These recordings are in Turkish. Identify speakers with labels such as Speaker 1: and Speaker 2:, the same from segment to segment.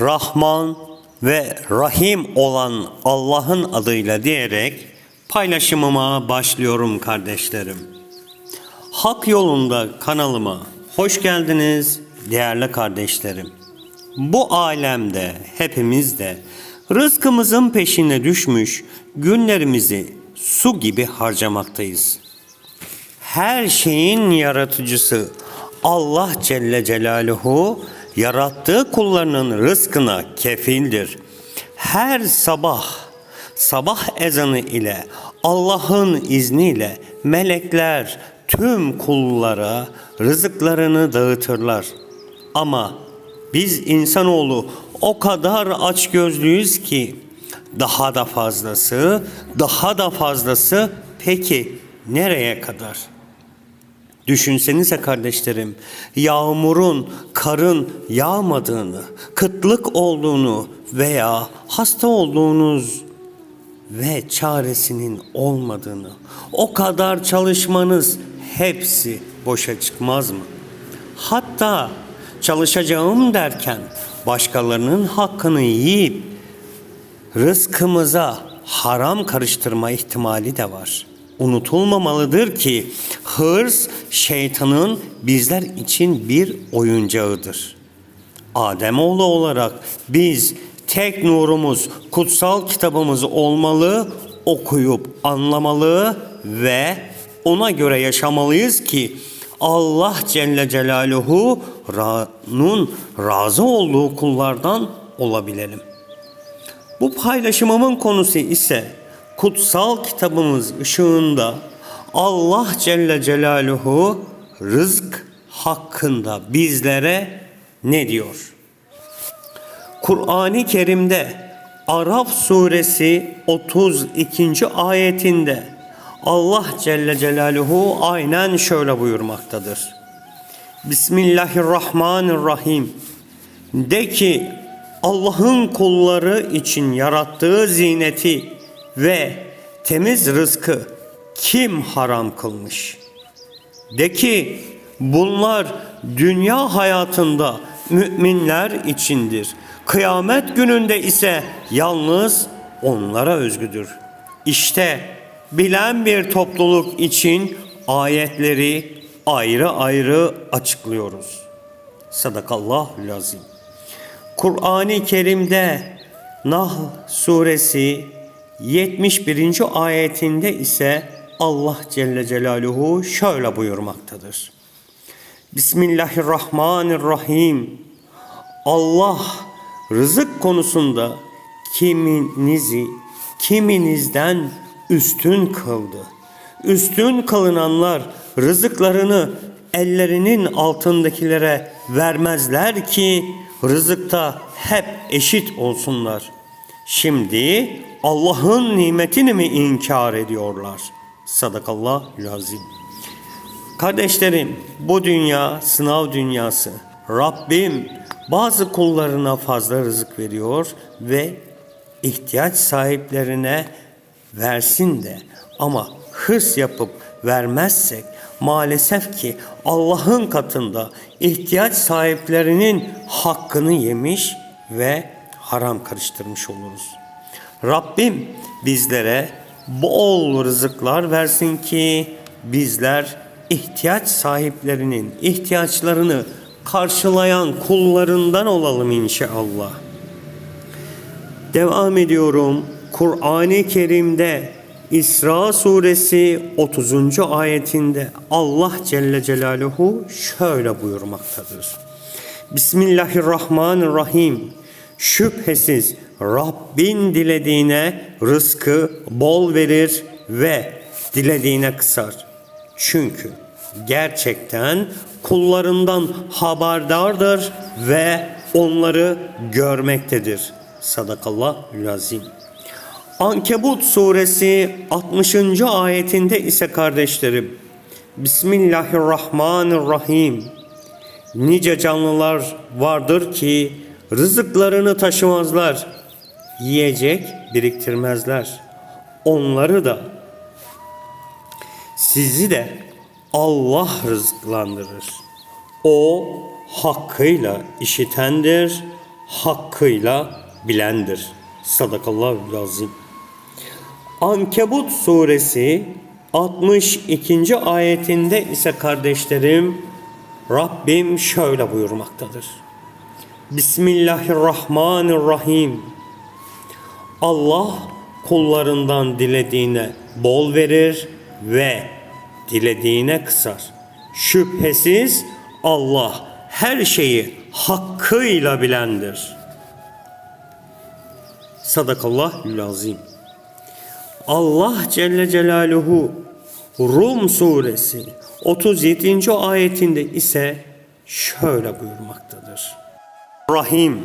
Speaker 1: Rahman ve Rahim olan Allah'ın adıyla diyerek paylaşımıma başlıyorum kardeşlerim. Hak yolunda kanalıma hoş geldiniz değerli kardeşlerim. Bu alemde hepimiz de rızkımızın peşine düşmüş günlerimizi su gibi harcamaktayız. Her şeyin yaratıcısı Allah Celle Celaluhu yarattığı kullarının rızkına kefildir. Her sabah sabah ezanı ile Allah'ın izniyle melekler tüm kullara rızıklarını dağıtırlar. Ama biz insanoğlu o kadar açgözlüyüz ki daha da fazlası, daha da fazlası peki nereye kadar? Düşünsenize kardeşlerim, yağmurun, karın yağmadığını, kıtlık olduğunu veya hasta olduğunuz ve çaresinin olmadığını, o kadar çalışmanız hepsi boşa çıkmaz mı? Hatta çalışacağım derken başkalarının hakkını yiyip rızkımıza haram karıştırma ihtimali de var. Unutulmamalıdır ki hırs şeytanın bizler için bir oyuncağıdır. Ademoğlu olarak biz tek nurumuz kutsal kitabımız olmalı, okuyup anlamalı ve ona göre yaşamalıyız ki Allah Celle Celaluhu Ra'nun razı olduğu kullardan olabilelim. Bu paylaşımımın konusu ise kutsal kitabımız ışığında Allah Celle Celaluhu rızk hakkında bizlere ne diyor? Kur'an-ı Kerim'de Araf suresi 32. ayetinde Allah Celle Celaluhu aynen şöyle buyurmaktadır. Bismillahirrahmanirrahim. De ki Allah'ın kulları için yarattığı zineti ve temiz rızkı kim haram kılmış? De ki bunlar dünya hayatında müminler içindir. Kıyamet gününde ise yalnız onlara özgüdür. İşte bilen bir topluluk için ayetleri ayrı ayrı açıklıyoruz. Sadakallahu lazim. Kur'an-ı Kerim'de Nahl suresi 71. ayetinde ise Allah Celle Celaluhu şöyle buyurmaktadır. Bismillahirrahmanirrahim. Allah rızık konusunda kiminizi kiminizden üstün kıldı. Üstün kılınanlar rızıklarını ellerinin altındakilere vermezler ki rızıkta hep eşit olsunlar. Şimdi Allah'ın nimetini mi inkar ediyorlar? Sadakallah lazim. Kardeşlerim bu dünya sınav dünyası. Rabbim bazı kullarına fazla rızık veriyor ve ihtiyaç sahiplerine versin de ama hırs yapıp vermezsek maalesef ki Allah'ın katında ihtiyaç sahiplerinin hakkını yemiş ve haram karıştırmış oluruz. Rabbim bizlere bol rızıklar versin ki bizler ihtiyaç sahiplerinin ihtiyaçlarını karşılayan kullarından olalım inşallah. Devam ediyorum. Kur'an-ı Kerim'de İsra suresi 30. ayetinde Allah Celle Celaluhu şöyle buyurmaktadır. Bismillahirrahmanirrahim. Şüphesiz Rabbin dilediğine rızkı bol verir ve dilediğine kısar. Çünkü gerçekten kullarından haberdardır ve onları görmektedir. Sadakallah lazim. Ankebut suresi 60. ayetinde ise kardeşlerim Bismillahirrahmanirrahim Nice canlılar vardır ki rızıklarını taşımazlar, yiyecek biriktirmezler. Onları da sizi de Allah rızıklandırır. O hakkıyla işitendir, hakkıyla bilendir. Sadakallahu lazim. Ankebut suresi 62. ayetinde ise kardeşlerim Rabbim şöyle buyurmaktadır. Bismillahirrahmanirrahim. Allah kullarından dilediğine bol verir ve dilediğine kısar. Şüphesiz Allah her şeyi hakkıyla bilendir. Sadakallahül azim. Allah Celle Celaluhu Rum suresi 37. ayetinde ise şöyle buyurmaktadır. Rahim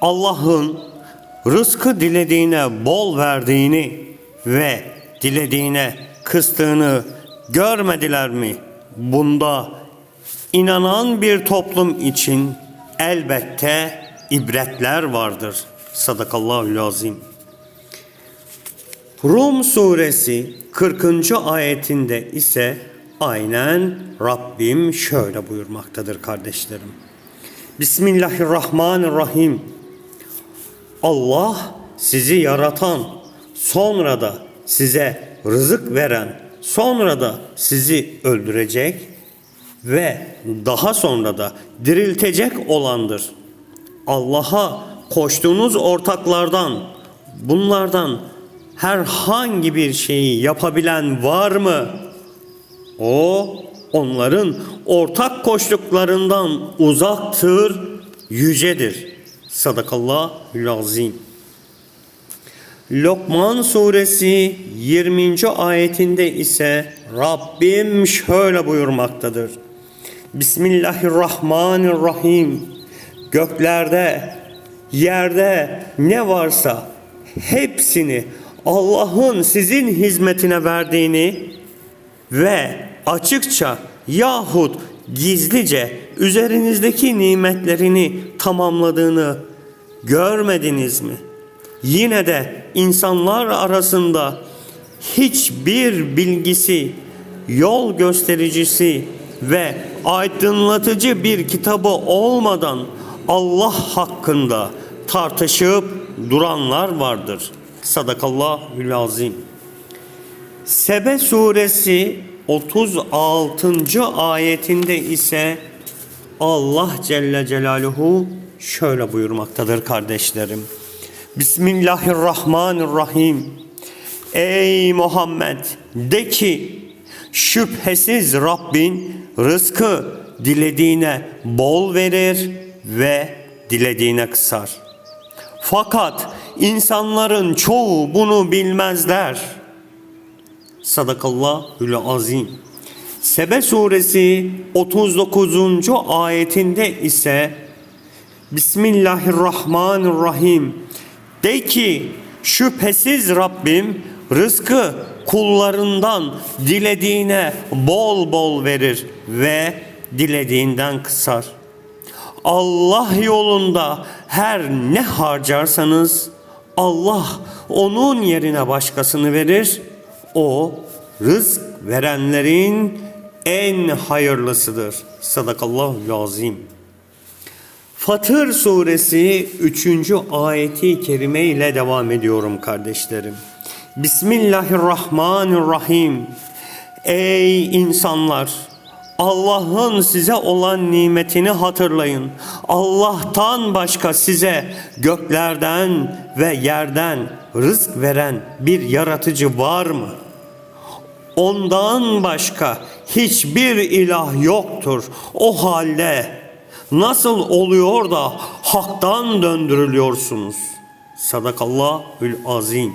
Speaker 1: Allah'ın rızkı dilediğine bol verdiğini ve dilediğine kıstığını görmediler mi? Bunda inanan bir toplum için elbette ibretler vardır. Sadakallahü azim. Rum suresi 40. ayetinde ise aynen Rabbim şöyle buyurmaktadır kardeşlerim. Bismillahirrahmanirrahim. Allah sizi yaratan, sonra da size rızık veren, sonra da sizi öldürecek ve daha sonra da diriltecek olandır. Allah'a koştuğunuz ortaklardan, bunlardan herhangi bir şeyi yapabilen var mı? O onların ortak koştuklarından uzaktır, yücedir. Sadakallahül azim. Lokman suresi 20. ayetinde ise Rabbim şöyle buyurmaktadır. Bismillahirrahmanirrahim. Göklerde, yerde ne varsa hepsini Allah'ın sizin hizmetine verdiğini ve açıkça yahut gizlice üzerinizdeki nimetlerini tamamladığını görmediniz mi? Yine de insanlar arasında hiçbir bilgisi, yol göstericisi ve aydınlatıcı bir kitabı olmadan Allah hakkında tartışıp duranlar vardır. Sadakallahül azim. Sebe suresi 36. ayetinde ise Allah Celle Celaluhu şöyle buyurmaktadır kardeşlerim. Bismillahirrahmanirrahim. Ey Muhammed de ki şüphesiz Rabbin rızkı dilediğine bol verir ve dilediğine kısar. Fakat insanların çoğu bunu bilmezler. Sadakallahül azim. Sebe suresi 39. ayetinde ise Bismillahirrahmanirrahim. De ki şüphesiz Rabbim rızkı kullarından dilediğine bol bol verir ve dilediğinden kısar. Allah yolunda her ne harcarsanız Allah onun yerine başkasını verir. O rızk verenlerin en hayırlısıdır. Sadakallahu azim. Fatır suresi 3. ayeti kerime ile devam ediyorum kardeşlerim. Bismillahirrahmanirrahim. Ey insanlar! Allah'ın size olan nimetini hatırlayın. Allah'tan başka size göklerden ve yerden rızk veren bir yaratıcı var mı? Ondan başka hiçbir ilah yoktur. O halde nasıl oluyor da haktan döndürülüyorsunuz? Sadakallahül azim.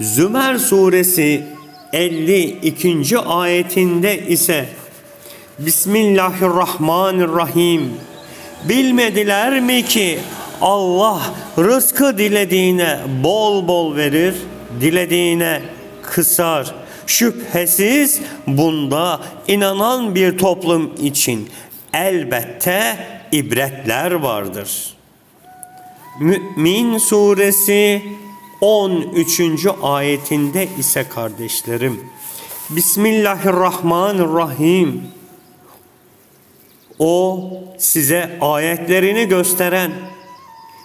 Speaker 1: Zümer suresi 52. ayetinde ise Bismillahirrahmanirrahim. Bilmediler mi ki Allah rızkı dilediğine bol bol verir, dilediğine kısar. Şüphesiz bunda inanan bir toplum için elbette ibretler vardır. Mü'min suresi 13. ayetinde ise kardeşlerim Bismillahirrahmanirrahim O size ayetlerini gösteren,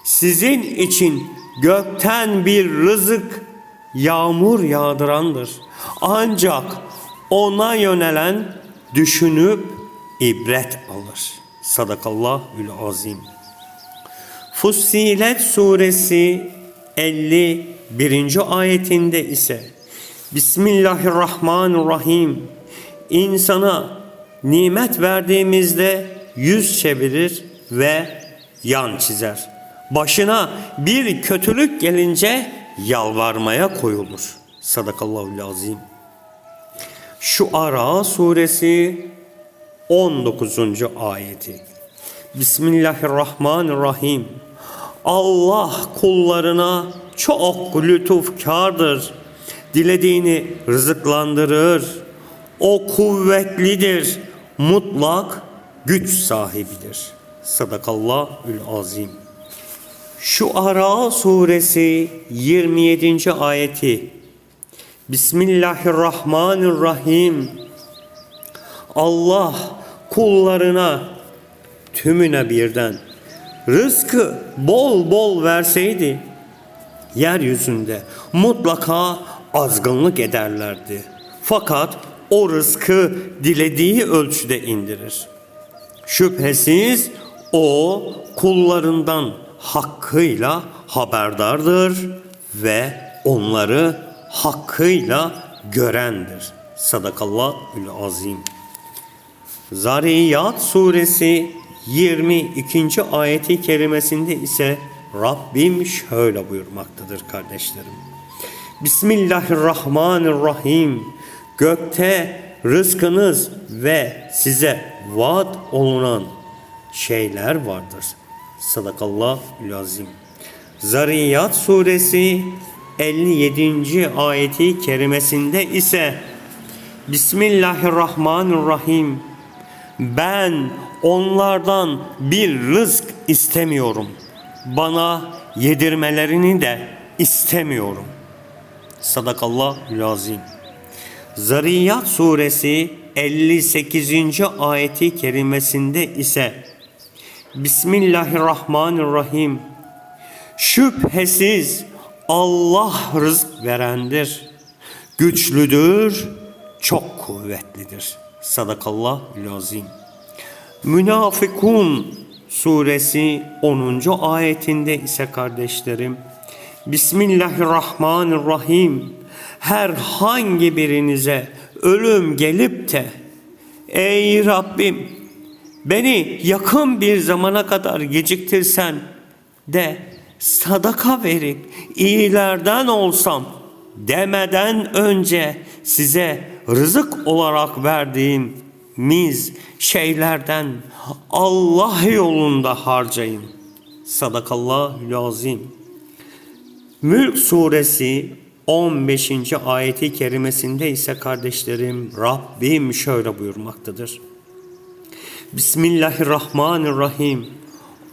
Speaker 1: sizin için gökten bir rızık, yağmur yağdırandır. Ancak ona yönelen düşünüp ibret alır. Sadakallahül azim. Fussilet suresi 51. ayetinde ise Bismillahirrahmanirrahim insana nimet verdiğimizde yüz çevirir ve yan çizer. Başına bir kötülük gelince yalvarmaya koyulur. Sadakallahul azim. Şu Ara suresi 19. ayeti. Bismillahirrahmanirrahim. Allah kullarına çok lütufkardır. Dilediğini rızıklandırır. O kuvvetlidir. Mutlak güç sahibidir. Sadakallahül azim. Şu Ara suresi 27. ayeti. Bismillahirrahmanirrahim. Allah kullarına tümüne birden rızkı bol bol verseydi yeryüzünde mutlaka azgınlık ederlerdi. Fakat o rızkı dilediği ölçüde indirir. Şüphesiz o kullarından hakkıyla haberdardır ve onları hakkıyla görendir. Sadakallahül azim. Zariyat suresi 22. ayeti kerimesinde ise Rabbim şöyle buyurmaktadır kardeşlerim. Bismillahirrahmanirrahim. Gökte rızkınız ve size vaat olunan şeyler vardır. Sadakallahül azim. Zariyat suresi 57. ayeti kerimesinde ise Bismillahirrahmanirrahim. Ben onlardan bir rızk istemiyorum. Bana yedirmelerini de istemiyorum. Sadakallah lazim. Zariyat suresi 58. ayeti kerimesinde ise Bismillahirrahmanirrahim. Şüphesiz Allah rızk verendir. Güçlüdür, çok kuvvetlidir. Sadakallah lazim. Münafıkun suresi 10. ayetinde ise kardeşlerim Bismillahirrahmanirrahim herhangi birinize ölüm gelip de ey Rabbim beni yakın bir zamana kadar geciktirsen de sadaka verip iyilerden olsam demeden önce size rızık olarak verdiğimiz şeylerden Allah yolunda harcayın. Sadakallah lazim. Mülk suresi 15. ayeti kerimesinde ise kardeşlerim Rabbim şöyle buyurmaktadır. Bismillahirrahmanirrahim.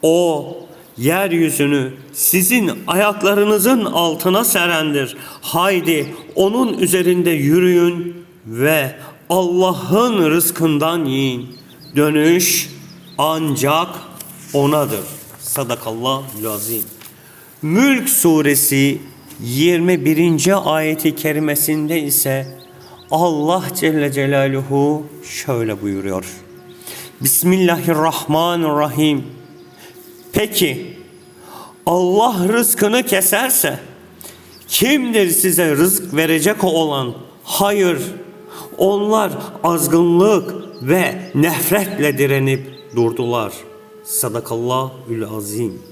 Speaker 1: O yeryüzünü sizin ayaklarınızın altına serendir. Haydi onun üzerinde yürüyün ve Allah'ın rızkından yiyin. Dönüş ancak onadır. Sadakallah lazim. Mülk suresi 21. ayeti kerimesinde ise Allah Celle Celaluhu şöyle buyuruyor. Bismillahirrahmanirrahim. Peki Allah rızkını keserse kimdir size rızık verecek olan? Hayır. Onlar azgınlık ve nefretle direnip durdular. Sadakallahül azim.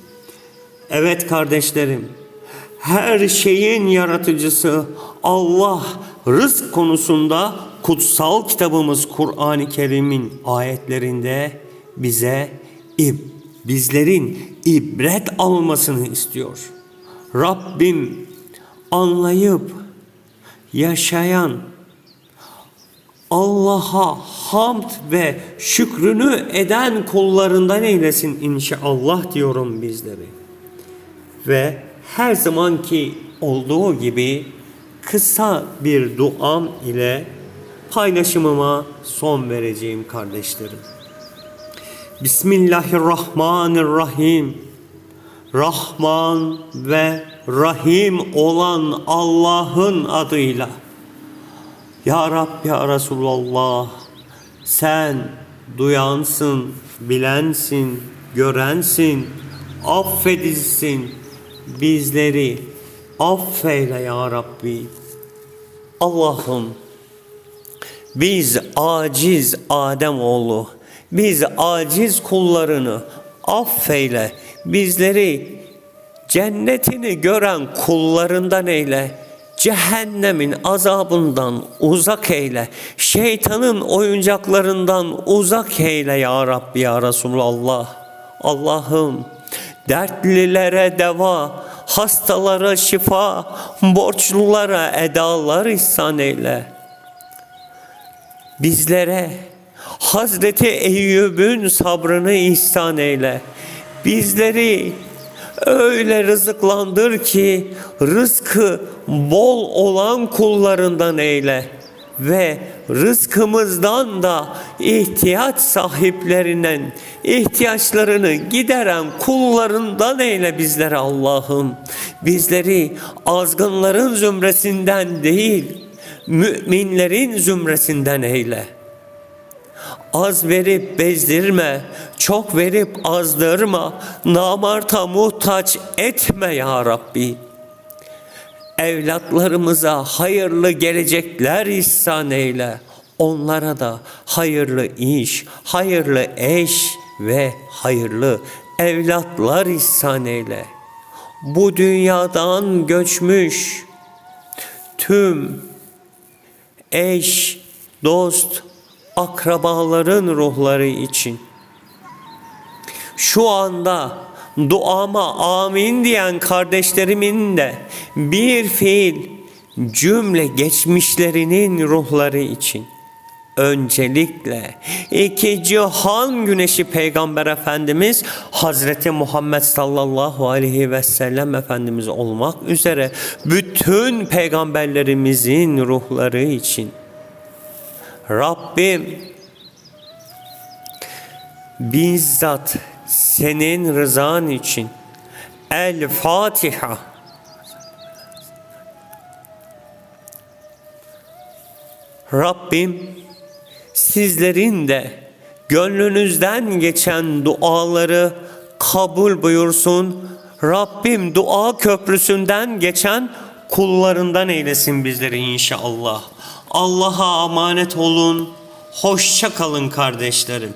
Speaker 1: Evet kardeşlerim, her şeyin yaratıcısı Allah rızk konusunda kutsal kitabımız Kur'an-ı Kerim'in ayetlerinde bize ib bizlerin ibret almasını istiyor. Rabbim anlayıp yaşayan Allah'a hamd ve şükrünü eden kullarından eylesin inşallah diyorum bizleri. Ve her zamanki olduğu gibi kısa bir duam ile paylaşımıma son vereceğim kardeşlerim. Bismillahirrahmanirrahim. Rahman ve Rahim olan Allah'ın adıyla. Ya Rab ya Resulallah sen duyansın, bilensin, görensin, affedilsin. Bizleri affeyle ya Rabbi. Allah'ım biz aciz Adem oğlu, biz aciz kullarını affeyle. Bizleri cennetini gören kullarından eyle. Cehennemin azabından uzak eyle. Şeytanın oyuncaklarından uzak eyle ya Rabbi ya Resulallah. Allah'ım dertlilere deva, hastalara şifa, borçlulara edalar ihsan eyle bizlere Hazreti Eyyub'un sabrını ihsan eyle. Bizleri öyle rızıklandır ki rızkı bol olan kullarından eyle ve rızkımızdan da ihtiyaç sahiplerinden ihtiyaçlarını gideren kullarından eyle bizleri Allah'ım. Bizleri azgınların zümresinden değil, müminlerin zümresinden eyle. Az verip bezdirme, çok verip azdırma, namarta muhtaç etme ya Rabbi. Evlatlarımıza hayırlı gelecekler ihsan eyle. Onlara da hayırlı iş, hayırlı eş ve hayırlı evlatlar ihsan eyle. Bu dünyadan göçmüş tüm eş, dost, akrabaların ruhları için. Şu anda duama amin diyen kardeşlerimin de bir fiil cümle geçmişlerinin ruhları için. Öncelikle iki cihan güneşi peygamber efendimiz Hazreti Muhammed sallallahu aleyhi ve sellem efendimiz olmak üzere bütün peygamberlerimizin ruhları için Rabbim bizzat senin rızan için El Fatiha Rabbim sizlerin de gönlünüzden geçen duaları kabul buyursun. Rabbim dua köprüsünden geçen kullarından eylesin bizleri inşallah. Allah'a emanet olun. Hoşça kalın kardeşlerim.